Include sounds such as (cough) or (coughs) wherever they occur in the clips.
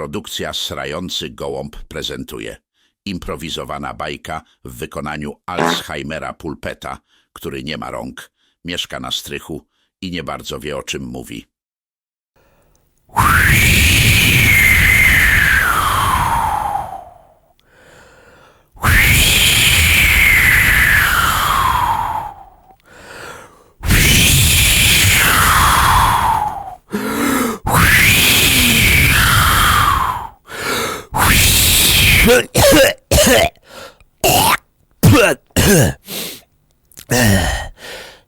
Produkcja Srający Gołąb prezentuje. Improwizowana bajka w wykonaniu Alzheimera Pulpeta, który nie ma rąk, mieszka na strychu i nie bardzo wie o czym mówi. (coughs)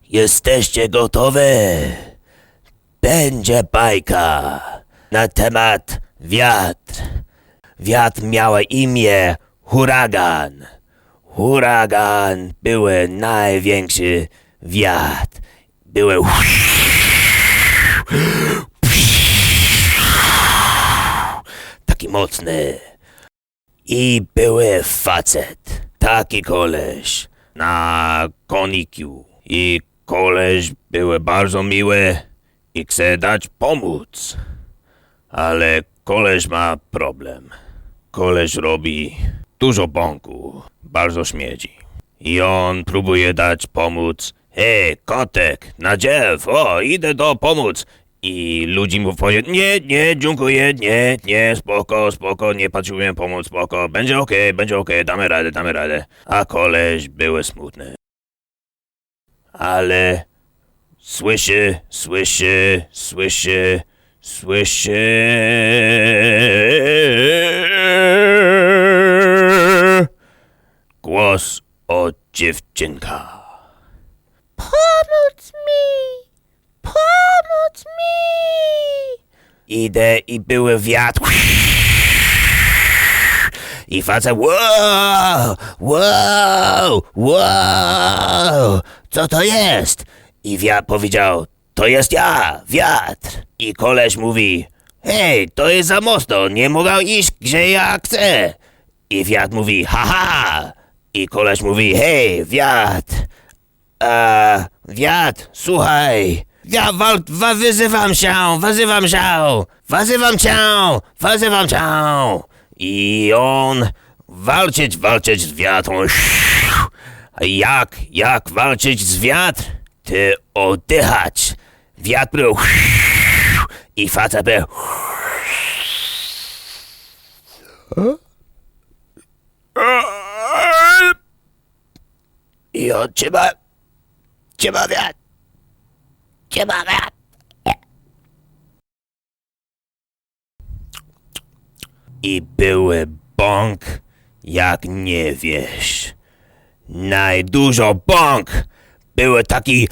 Jesteście gotowe? Będzie bajka na temat wiatr. Wiatr miała imię huragan. Huragan były największy wiatr. Były taki mocny. I były facet, taki koleś, na koniku. I koleś były bardzo miły i chce dać pomóc. Ale koleś ma problem. Koleś robi dużo bąku, bardzo śmiedzi. I on próbuje dać pomóc. Hej, kotek, na dziew, o, idę do pomóc. I ludzi mu powie, nie, nie, dziękuję, nie, nie, spoko, spoko, nie patrzyłem pomóc, spoko, będzie okej, będzie okej, damy radę, damy radę. A koleś były smutny. Ale słyszy, słyszy, słyszy, słyszy głos od dziewczynka. Pomóc mi! Pomóc mi! Idę i były wiatr. I facet, wow, wow, wow, co to jest? I wiatr powiedział, to jest ja, wiatr. I koleś mówi, hej, to jest za mocno, nie mogę iść, gdzie ja chcę. I wiatr mówi, haha. I koleś mówi, hej, wiatr, a, wiatr, słuchaj. Ja wal, wa, wyzywam się, wyzywam się, wyzywam cię, wyzywam cię. I on walczyć, walczyć z wiatrem. Jak, jak walczyć z wiatr? Ty oddychać. Wiatr był i facet był. I on trzyma, trzyma wiatr. I były bąk, jak nie wiesz. Najdużo bąk. Były taki...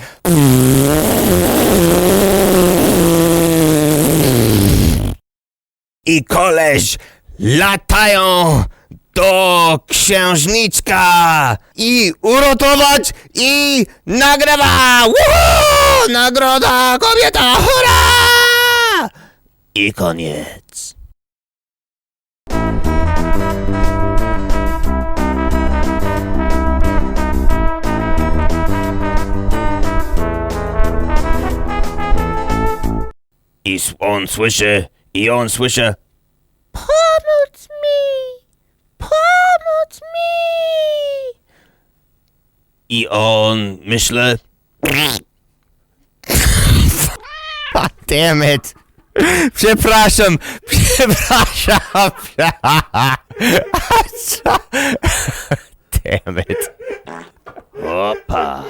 I koleś latają do księżniczka i uratować i nagrywa! Woohoo! Nagroda kobieta! Hurra! I koniec. I on słyszy, i on słyszy. Pomóc mi! Pomóc mi! I on myślę. damn it. Przepraszam, przepraszam. (laughs) damn it. Opa.